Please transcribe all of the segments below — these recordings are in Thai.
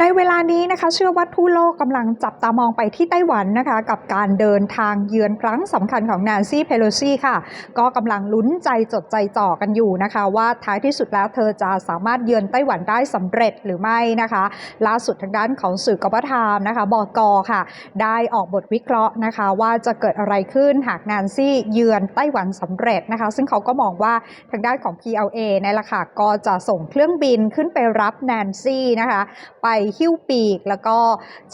ในเวลานี้นะคะ เชื่อว่าทั่วโลกกำลังจับตามองไปที่ไต้หวันนะคะ กับการเดินทางเยือนครั้งสำคัญของแนนซี่เพโลซีค่ะ ก็กำลังลุ้นใจจดใจจ่อกันอยู่นะคะ ว่าท้ายที่สุดแล้วเธอจะสามารถเยือนไต้หวันได้สำเร็จหรือไม่นะคะ ล่าสุดทางด้านของสื่อกบฏามนะคะบอกค่ะ ได้ออกบทวิเคราะห์นะคะ ว่าจะเกิดอะไรขึ้นหากแนนซี่เยือนไต้หวันสำเร็จนะคะ ซึ่งเขาก็มองว่าทางด้านของ PLA ในละค่ะก็จะส่งเครื่องบินขึ้นไปรับแนนซี่นะคะไปหิ้วปีก แล้วก็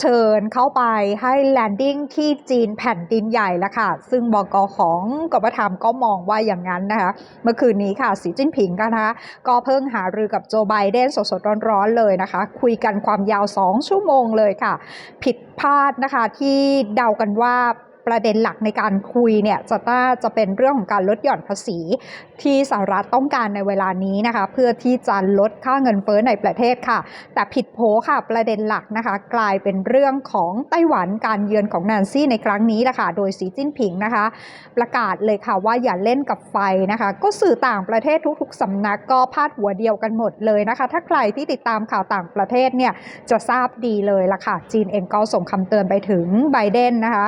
เชิญเข้าไปให้แลนดิ้งที่จีนแผ่นดินใหญ่แล้วค่ะ ซึ่งบกของกบฏธรรมก็มองว่าอย่างนั้นนะคะเมื่อคืนนี้ค่ะสีจิ้นผิงกันนะคะก็เพิ่งหารือกับโจไบเดนสดๆร้อนๆเลยนะคะ คุยกันความยาว 2 ชั่วโมงเลยค่ะ ผิดพลาดนะคะที่เดากันว่า ประเด็นหลักในการคุยเนี่ยจะน่าจะเป็นเรื่องของการลดหย่อนภาษี ที่สหรัฐต้องการในเวลานี้นะคะ เพื่อที่จะลดค่าเงินเฟ้อในประเทศค่ะ แต่ผิดโผค่ะประเด็นหลักนะคะ กลายเป็นเรื่องของไต้หวันการเยือนของแนนซี่ในครั้งนี้แหละค่ะโดยสีจิ้นผิงนะคะ ประกาศเลยค่ะว่าอย่าเล่นกับไฟนะคะ ก็สื่อต่างประเทศทุก ๆสำนักก็พาดหัวเดียวกันหมดเลยนะคะ ถ้าใครที่ติดตามข่าวต่างประเทศเนี่ยจะทราบดีเลยละค่ะจีนเองก็ส่งคำเตือนไปถึงไบเดนนะคะ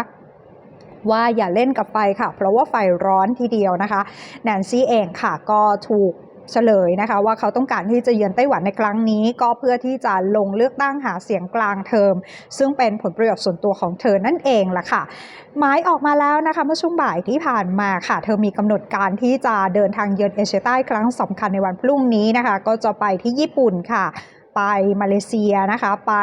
ว่าอย่าเล่นกับไฟค่ะ เพราะว่าไฟร้อนทีเดียวนะคะแนนซี่เองค่ะก็ถูกเฉลยนะคะว่าเขาต้องการที่จะเยือนไต้หวันในครั้งนี้ ก็เพื่อที่จะลงเลือกตั้งหาเสียงกลางเทอม ซึ่งเป็นผลประโยชน์ส่วนตัวของเธอนั่นเองล่ะค่ะหมายออกมาแล้วนะคะเมื่อช่วงบ่ายที่ผ่านมาค่ะ เธอมีกำหนดการที่จะเดินทางเยือนเอเชียใต้ครั้งสำคัญในวันพรุ่งนี้นะคะ ก็จะไปที่ญี่ปุ่นค่ะ ไปมาเลเซียนะคะ ไป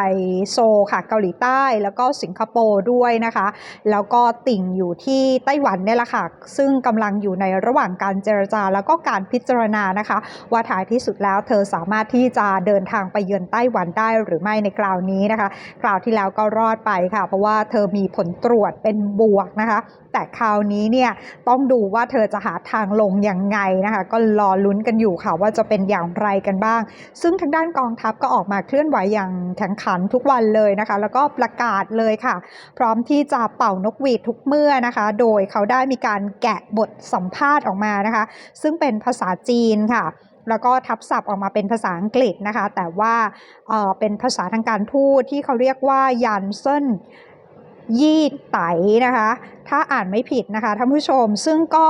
โซค่ะเกาหลีใต้แล้วก็สิงคโปร์ด้วยนะคะ แล้วก็ติ่งอยู่ที่ไต้หวันเนี่ยแหละค่ะ ซึ่งกำลังอยู่ในระหว่างการเจรจาแล้วก็การพิจารณานะคะ ว่าท้ายที่สุดแล้วเธอสามารถที่จะเดินทางไปเยือนไต้หวันได้หรือไม่ในคราวนี้นะคะ คราวที่แล้วก็รอดไปค่ะ เพราะว่าเธอมีผลตรวจเป็นบวกนะคะแต่คราวนี้เนี่ยต้องดูว่าเธอจะหาทางลงยังไงนะคะ ก็รอลุ้นกันอยู่ค่ะว่าจะเป็นอย่างไรกันบ้าง ซึ่งทางด้านกองทัพก็ออกมาเคลื่อนไหวอย่างแข็งขันทุกวันเลยนะคะ แล้วก็ประกาศเลยค่ะ พร้อมที่จะเป่านกหวีดทุกเมื่อนะคะ โดยเขาได้มีการแกะบทสัมภาษณ์ออกมานะคะ ซึ่งเป็นภาษาจีนค่ะแล้วก็ทับศัพท์ออกมาเป็นภาษาอังกฤษนะคะ แต่ว่าเอ่อเป็นภาษาทางการทูตที่เขาเรียกว่ายันเซินยี่ไตนะคะ ถ้าอ่านไม่ผิดนะคะท่านผู้ชม ซึ่งก็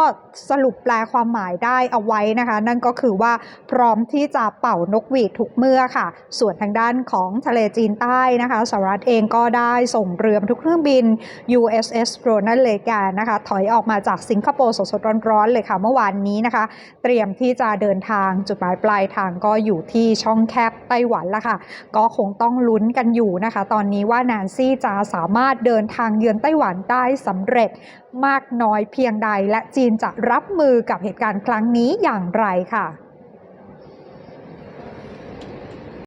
สรุปแปลความหมายได้เอาไว้นะคะ นั่นก็คือว่าพร้อมที่จะเป่านกหวีดทุกเมื่อค่ะ ส่วนทางด้านของทะเลจีนใต้นะคะสหรัฐเองก็ได้ส่งเรือบรรทุกเครื่องบิน USS Ronald Reagan นะคะ ถอยออกมาจากสิงคโปร์สดๆร้อนๆเลยค่ะ เมื่อวานนี้นะคะ เตรียมที่จะเดินทางจุดหมายปลายทางก็อยู่ที่ช่องแคบไต้หวันละค่ะ ก็คงต้องลุ้นกันอยู่นะคะ ตอนนี้ว่าแนนซี่จะสามารถเดินทางเยือนไต้หวันได้สำเร็จจมากน้อยเพียงใด และจีนจะรับมือกับเหตุการณ์ครั้งนี้อย่างไรค่ะ